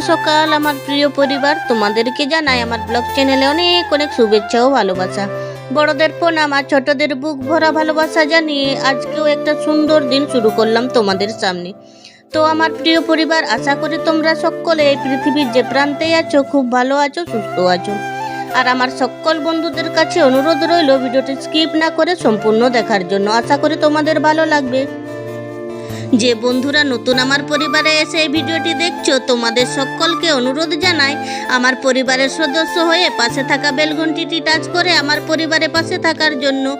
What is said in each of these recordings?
সকাল, আমার প্রিয় পরিবার। তোমাদেরকে জানাই আমার ব্লগ চ্যানেলে অনেক অনেক শুভেচ্ছা ও ভালোবাসা। বড়দের প্রণাম আর ছোটদের বুক ভরা ভালোবাসা জানিয়ে আজকেও একটা সুন্দর দিন শুরু করলাম তোমাদের সামনে। তো আমার প্রিয় পরিবার, আশা করি তোমরা সকলে এই পৃথিবীর যে প্রান্তেই আছো, খুব ভালো আছো, সুস্থ আছো। আর আমার সকল বন্ধুদের কাছে অনুরোধ রইল, ভিডিওটি স্কিপ না করে সম্পূর্ণ দেখার জন্য। আশা করি তোমাদের ভালো লাগবে। যে বন্ধুরা নতুন আমার পরিবারে এসে এই ভিডিওটি দেখছ, তোমাদের সকলকে অনুরোধ জানাই, আমার পরিবারের সদস্য হয়ে পাশে থাকা বেলঘন্টিটি টাচ করে আমার পরিবারের পাশে থাকার জন্য।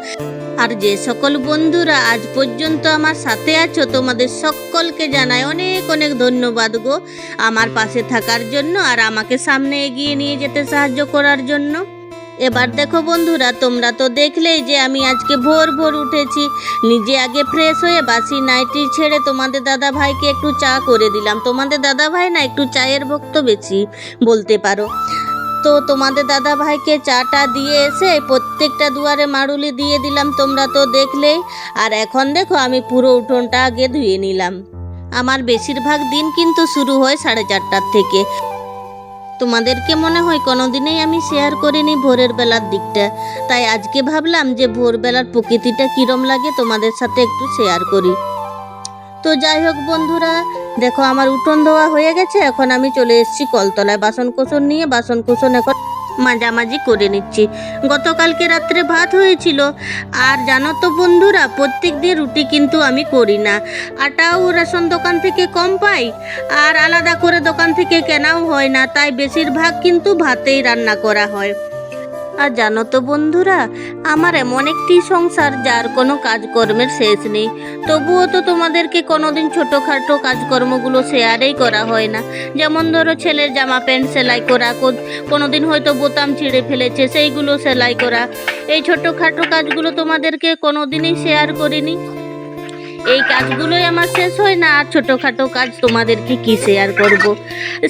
আর যে সকল বন্ধুরা আজ পর্যন্ত আমার সাথে আছো, তোমাদের সকলকে জানাই অনেক অনেক ধন্যবাদ গো। আমার পাশে থাকার জন্য আর আমাকে সামনে এগিয়ে নিয়ে যেতে সাহায্য করার জন্য। এবার দেখো বন্ধুরা, তোমরা তো দেখলেই যে আমি আজকে ভোর ভোর উঠেছি। নিজে আগে ফ্রেশ হয়ে বাসি নাইটি ছেড়ে তোমাদের দাদা ভাইকে একটু চা করে দিলাম। তোমাদের দাদা ভাই না একটু চায়ের ভক্ত বেশি বলতে পারো। তো তোমাদের দাদা ভাইকে চাটা দিয়ে এসে প্রত্যেকটা দুয়ারে মাড়ুলি দিয়ে দিলাম, তোমরা তো দেখলেই। আর এখন দেখো আমি পুরো উঠোনটা আগে ধুয়ে নিলাম। আমার বেশিরভাগ দিন কিন্তু শুরু হয় সাড়ে চারটার থেকে। তোমাদেরকে মনে হয় কোনোদিনই আমি শেয়ার করিনি ভোরের বেলার দিকটা। তাই আজকে ভাবলাম যে ভোরবেলার প্রকৃতিটা কিরম লাগে তোমাদের সাথে একটু শেয়ার করি। তো যাই হোক বন্ধুরা, দেখো আমার উঠোন ধোয়া হয়ে গেছে, এখন আমি চলে এসেছি কলতলায় বাসন কোসন নিয়ে। বাসন কোসন এখন মাঝামাঝি করে নিচ্ছি। গতকালকে রাত্রে ভাত হয়েছিল। আর জানো তো বন্ধুরা, প্রত্যেক দিন রুটি কিন্তু আমি করি না। আটাও রেশন দোকান থেকে কম পাই। আর আলাদা করে দোকান থেকে কেনাও হয় না। তাই বেশিরভাগ কিন্তু ভাতেই রান্না করা হয়। আর জানো তো বন্ধুরা, আমার এমন একটি সংসার যার কোনো কাজকর্মের শেষ নেই। তবুও তো তোমাদেরকে কোনোদিন ছোটোখাটো কাজকর্মগুলো শেয়ারেই করা হয় না। যেমন ধরো ছেলের জামা প্যান্ট সেলাই করা, কোনো দিন হয়তো বোতাম ছিঁড়ে ফেলেছে, সেইগুলো সেলাই করা। এই ছোটোখাটো কাজগুলো তোমাদেরকে কোনোদিনই শেয়ার করিনি। এই কাজগুলোই আমার শেষ হয় না, আর ছোটোখাটো কাজ তোমাদেরকে কি শেয়ার করব।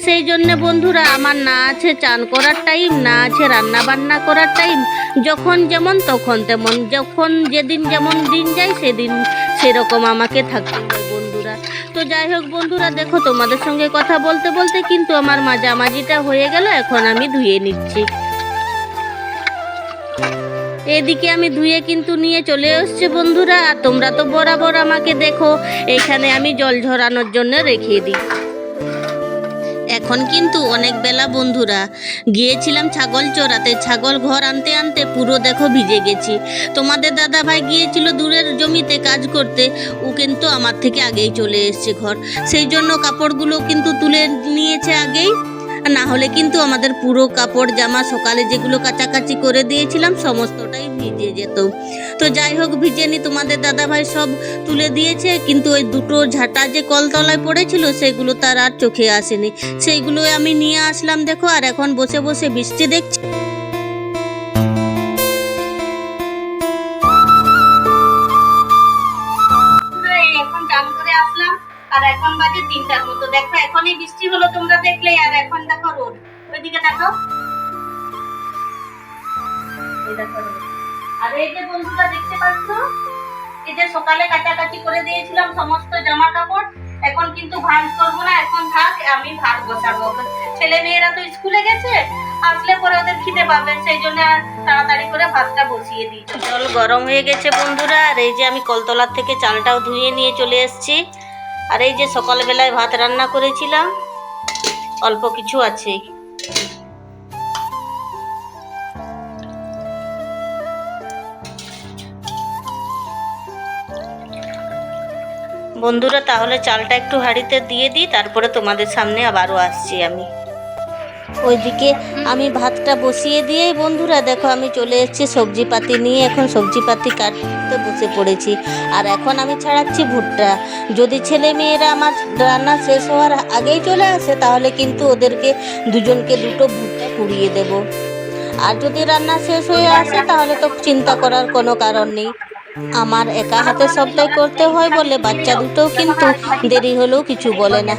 সেই জন্য বন্ধুরা, আমার না আছে চান করার টাইম না আছে রান্না বান্না করার টাইম যখন যেমন তখন তেমন, যখন যেদিন যেমন দিন যায় সেদিন সেরকম আমাকে থাকতে হয় বন্ধুরা তো যাই হোক বন্ধুরা, দেখো তোমাদের সঙ্গে কথা বলতে বলতে কিন্তু আমার মাঝামাঝিটা হয়ে গেল, এখন আমি ধুয়ে নিচ্ছি এদিকে আমি ধুয়ে কিন্তু নিয়ে চলে এসছি বন্ধুরা। আর তোমরা তো বরাবর আমাকে দেখো। এখানে আমি জল ঝরানোর জন্য রেখে দিই। এখন কিন্তু অনেক বেলা বন্ধুরা। গিয়েছিলাম ছাগল চড়াতে। ছাগল ঘর আনতে আনতে পুরো দেখো ভিজে গেছি। তোমাদের দাদা ভাই গিয়েছিল দূরের জমিতে কাজ করতে। ও কিন্তু আমার থেকে আগেই চলে এসছে ঘর। সেই জন্য কাপড়গুলো কিন্তু তুলে নিয়েছে আগেই। না হলে কিন্তু আমাদের পুরো কাপড়, জামা, সকালে যেগুলো কাচাকাচি করে দিয়েছিলাম, সমস্তটাই ভিজে যেত। তো যাই হোক, ভিজে নি তোমাদের দাদাভাই সব তুলে দিয়েছে, কিন্তু ওই দুটো ঝাঁটা যে কলতলায় পড়েছিল, সেগুলো তার আর চোখে আসেনি। সেইগুলো আমি নিয়ে আসলাম, দেখো, আর এখন বসে বসে বৃষ্টি দেখছি। আর এখন বাজে তিনটার মতো। দেখো, এখনই বৃষ্টি হলো, তোমরা দেখলে আর এখন দেখো রোদ। ওইদিকে দেখো। আর এই যে বন্ধুরা, দেখতে পাচ্ছ? এই যে সকালে কাটাকাটি করে দিয়েছিলাম সমস্ত জামা কাপড় এখন কিন্তু ভাঁজ করব না, এখন থাক আমি ভাত বসাবো। ছেলে মেয়েরা তো স্কুলে গেছে, আসলে পরে ওদের খিদে পাবে, সেই জন্য তাড়াতাড়ি করে ভাতটা বসিয়ে দিই। জল গরম হয়ে গেছে বন্ধুরা, আর এই যে আমি কলতলার থেকে চালটাও ধুয়ে নিয়ে চলে এসেছি। আর এই যে সকালবেলায় ভাত রান্না করেছিলাম, অল্প কিছু আছে। বন্ধুরা, তাহলে চালটা একটু হাঁড়িতে দিয়ে দিই, তারপরে তোমাদের সামনে আবারও আসছি আমি। ওইদিকে আমি ভাতটা বসিয়ে দিয়েই, বন্ধুরা দেখো আমি চলে এসেছি সবজি পাতি নিয়ে, এখন সবজি পাতি কাটতে বসে পড়েছি। আর এখন আমি ছাড়াচ্ছি ভুট্টা। যদি ছেলে মেয়েরা আমার রান্না শেষ হওয়ার আগেই চলে আসে, তাহলে কিন্তু ওদেরকে দুজনকে দুটো ভুট্টা পুড়িয়ে দেব। আর যদি রান্না শেষ হয়ে আসে, তাহলে তো চিন্তা করার কোনো কারণ নেই। আমার একা হাতে সবটাই করতে হয় বলে বাচ্চা দুটোও কিন্তু দেরি হলেও কিছু বলে না।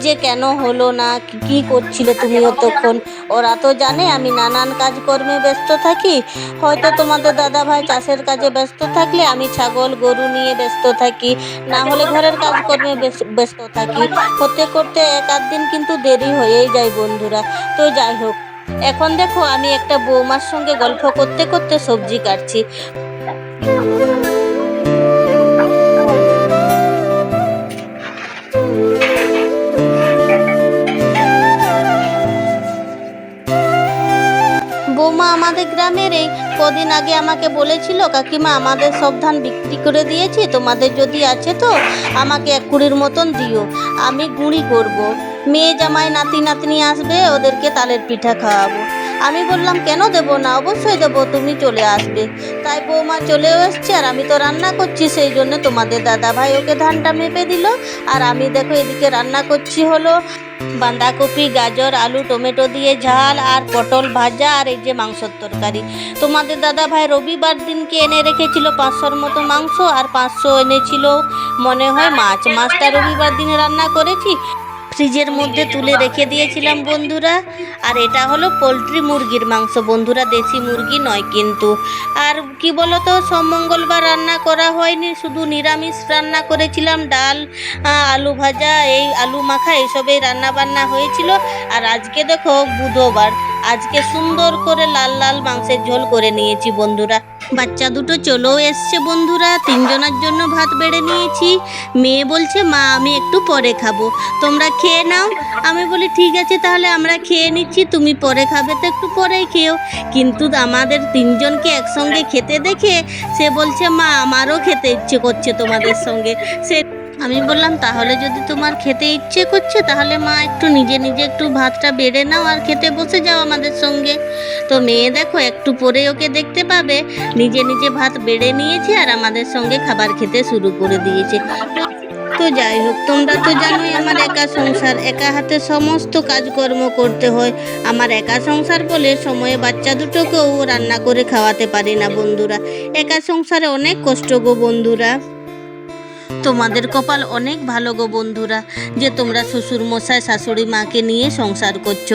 যে কেন হলো না? কি- করছিলে তুমি অতক্ষণ ওরা তো জানে আমি নানান কাজকর্মে ব্যস্ত থাকি। হয়তো তোমাদের দাদা ভাই চাষের কাজে ব্যস্ত থাকলে আমি ছাগল, গরু নিয়ে ব্যস্ত থাকি। না হলে ঘরের কাজকর্মে ব্যস্ত থাকি। করতে করতে এক আধ দিন কিন্তু দেরি হয়েই যায় বন্ধুরা। তো যাই হোক, এখন দেখো আমি একটা বৌমার সঙ্গে গল্প করতে করতে সবজি কাটছি। আমাদের গ্রামের এই কদিন আগে আমাকে বলেছিল, কাকিমা, আমাদের সব ধান বিক্রি করে দিয়েছি, তোমাদের যদি আছে তো আমাকে এক কুড়ির মতন দিও। আমি গুঁড়ি করব। মেয়ে জামাই নাতি নাতনি আসবে, ওদেরকে তালের পিঠা খাওয়াবো। আমি বললাম, কেন দেবো না? অবশ্যই দেবো, তুমি চলে আসবে। তাই বৌমা চলেও এসছে, আর আমি তো রান্না করছি, সেই জন্য তোমাদের দাদা ভাই ওকে ধানটা মেপে দিল। আর আমি দেখো, এদিকে রান্না করছি হলো বাঁধাকপি, গাজর, আলু, টমেটো দিয়ে ঝাল আর পটল ভাজা আর এই যে মাংসর তরকারি। তোমাদের দাদা ভাই রবিবার দিনকে এনে রেখেছিল পাঁচশোর মতো মাংস আর পাঁচশো এনেছিল মনে হয় মাছ। মাছটা রবিবার দিনে রান্না করেছি। ফ্রিজের মধ্যে তুলে রেখে দিয়েছিলাম বন্ধুরা। আর এটা হলো পোলট্রি মুরগির মাংস। বন্ধুরা, দেশি মুরগি নয় কিন্তু। আর কি বলতো সব মঙ্গলবার রান্না করা হয়নি, শুধু নিরামিষ রান্না করেছিলাম, ডাল আলু ভাজা, এই আলু মাখা এসবেই রান্না বান্না হয়েছিল। আর আজকে দেখো, বুধবার, আজকে সুন্দর করে লাল লাল মাংসের ঝোল করে নিয়েছি বন্ধুরা। বাচ্চা দুটো চলেও এসছে বন্ধুরা, তিনজনের জন্য ভাত বেড়ে নিয়েছি। মেয়ে বলছে, মা, আমি একটু পরে খাব। তোমরা খেয়ে নাও। আমি বলি, ঠিক আছে, তাহলে আমরা খেয়ে নিচ্ছি। তুমি পরে খাবে তো একটু পরেই খেও। কিন্তু আমাদের তিনজনকে একসঙ্গে খেতে দেখে সে বলছে, মা, আমারও খেতে ইচ্ছে করছে তোমাদের সঙ্গে। সে আমি বললাম, তাহলে যদি তোমার খেতে ইচ্ছে করছে, তাহলে মা একটু নিজে নিজে একটু ভাতটা বেড়ে নাও আর খেতে বসে যাও আমাদের সঙ্গে। তো মেয়ে দেখো একটু পরে ওকে দেখতে পাবে। নিজে নিজে ভাত বেড়ে নিয়েছে আর আমাদের সঙ্গে খাবার খেতে শুরু করে দিয়েছে। তো- যাই হোক, তোমরা তো জানোই আমার একা সংসার। একা হাতে সমস্ত কাজকর্ম করতে হয়। আমার একা সংসার বলে সময়ে বাচ্চা দুটোকেও রান্না করে খাওয়াতে পারি না বন্ধুরা। একা সংসারে অনেক কষ্ট গো বন্ধুরা। তোমাদের কপাল অনেক ভালো গো বন্ধুরা, যে তোমরা শ্বশুর মশাই শাশুড়ি মাকে নিয়ে সংসার করছ।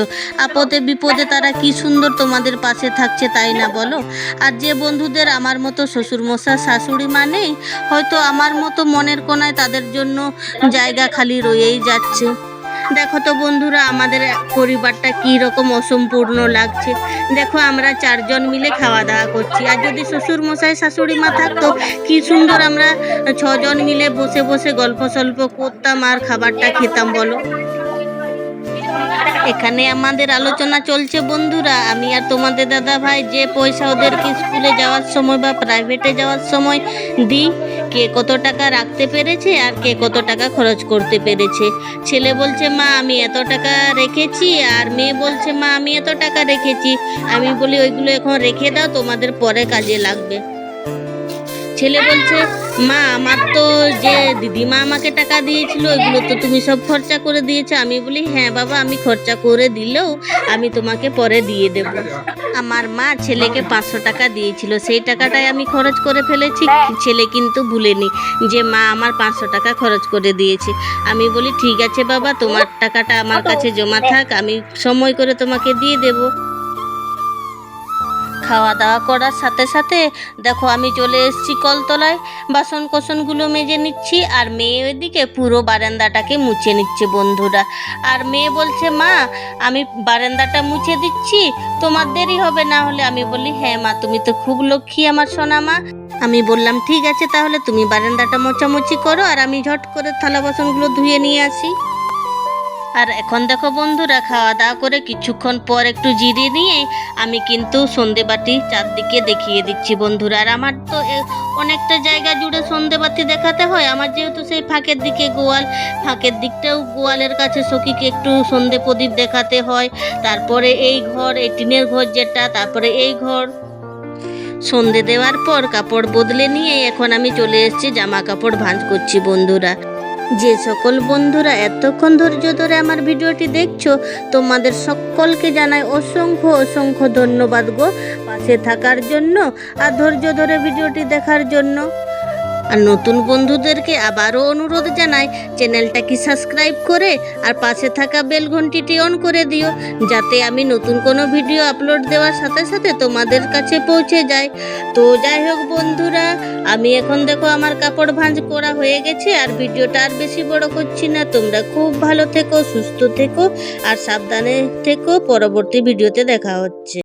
আপদে বিপদে তারা কি সুন্দর তোমাদের পাশে থাকছে তাই না বলো? আর যে বন্ধুদের আমার মতো শ্বশুর মশা শাশুড়ি মা নেই, হয়তো আমার মতো মনের কোনায় তাদের জন্য জায়গা খালি রয়েই যাচ্ছে। দেখো তো বন্ধুরা, আমাদের পরিবারটা কি রকম অসম্পূর্ণ লাগছে। দেখো আমরা চারজন মিলে খাওয়া দাওয়া করছি। আর যদি শ্বশুর মশাই, শাশুড়ি মা থাকতো, কি সুন্দর আমরা ছজন মিলে বসে বসে গল্প সল্প করতাম আর খাবারটা খেতাম, বলো। এখানে আমাদের আলোচনা চলছে বন্ধুরা, আমি আর তোমাদের দাদা ভাই যে পয়সা ওদেরকে স্কুলে যাওয়ার সময় বা প্রাইভেটে যাওয়ার সময় দিই কে কত টাকা রাখতে পেরেছে আর কে কত টাকা খরচ করতে পেরেছে। ছেলে বলছে, মা, আমি এত টাকা রেখেছি। আর মেয়ে বলছে, মা, আমি এত টাকা রেখেছি। আমি বলি, ওইগুলো এখন রেখে দাও, তোমাদের পরে কাজে লাগবে। ছেলে বলছে, মা, আমার তো যে দিদিমা আমাকে টাকা দিয়েছিল ওইগুলো তো তুমি সব খরচা করে দিয়েছ। আমি বলি হ্যাঁ বাবা, আমি খরচা করে দিলেও আমি তোমাকে পরে দিয়ে দেব। আমার মা ছেলেকে পাঁচশো টাকা দিয়েছিল, সেই টাকাটাই আমি খরচ করে ফেলেছি, ছেলে কিন্তু ভুলেনি যে মা আমার পাঁচশো টাকা খরচ করে দিয়েছে। আমি বলি, ঠিক আছে বাবা, তোমার টাকাটা আমার কাছে জমা থাক, আমি সময় করে তোমাকে দিয়ে দেবো। খাওয়া দাওয়া করার সাথে সাথে দেখো আমি চলে এসেছি কলতলায়। বাসন কোসনগুলো মেজে নিচ্ছি আর মেয়ে ওইদিকে পুরো বারান্দাটাকে মুছে নিচ্ছে বন্ধুরা। আর মেয়ে বলছে, মা, আমি বারান্দাটা মুছে দিচ্ছি, তোমার দেরি হবে না হলে। আমি বলি হ্যাঁ মা, তুমি তো খুব লক্ষ্মী আমার সোনা মা আমি বললাম, ঠিক আছে, তাহলে তুমি বারান্দাটা মোছামুছি করো আর আমি ঝট করে থালা বাসনগুলো ধুয়ে নিয়ে আসি। আর এখন দেখো বন্ধুরা খাওয়া দাওয়া করে কিছুক্ষণ পর একটু জিরে নিয়ে আমি কিন্তু সন্ধেবাতি চারদিকে দেখিয়ে দিচ্ছি বন্ধুরা। আর আমার তো অনেকটা জায়গা জুড়ে সন্ধেবাতি দেখাতে হয়। আমার যেহেতু সেই ফাঁকের দিকে গোয়াল, ফাঁকের দিকটাও গোয়ালের কাছে সখীকে একটু সন্ধে প্রদীপ দেখাতে হয়। তারপরে এই ঘর, এই টিনের ঘর যেটা, তারপরে এই ঘর। সন্ধে দেওয়ার পর কাপড় বদলে নিয়ে এখন আমি চলে এসেছি জামা কাপড় ভাঁজ করছি বন্ধুরা। যে সকল বন্ধুরা এতক্ষণ ধৈর্য ধরে আমার ভিডিওটি দেখছ, তোমাদের সকলকে জানাই অসংখ্য অসংখ্য ধন্যবাদ গো পাশে থাকার জন্য আর ধৈর্য ধরে ভিডিওটি দেখার জন্য। আর নতুন বন্ধুদেরকে আবারও অনুরোধ জানাই, চ্যানেলটাকে সাবস্ক্রাইব করে আর পাশে থাকা বেল ঘন্টিটি অন করে দিও, যাতে আমি নতুন কোনো ভিডিও আপলোড দেওয়ার সাথে সাথে তোমাদের কাছে পৌঁছে যায়। তো যাই হোক বন্ধুরা, আমি এখন দেখো আমার কাপড় ভাঁজ করা হয়ে গেছে আর ভিডিওটা আর বেশি বড় করছি না। তোমরা খুব ভালো থেকো, সুস্থ থেকো আর সাবধানে থেকো, পরবর্তী ভিডিওতে দেখা হচ্ছে।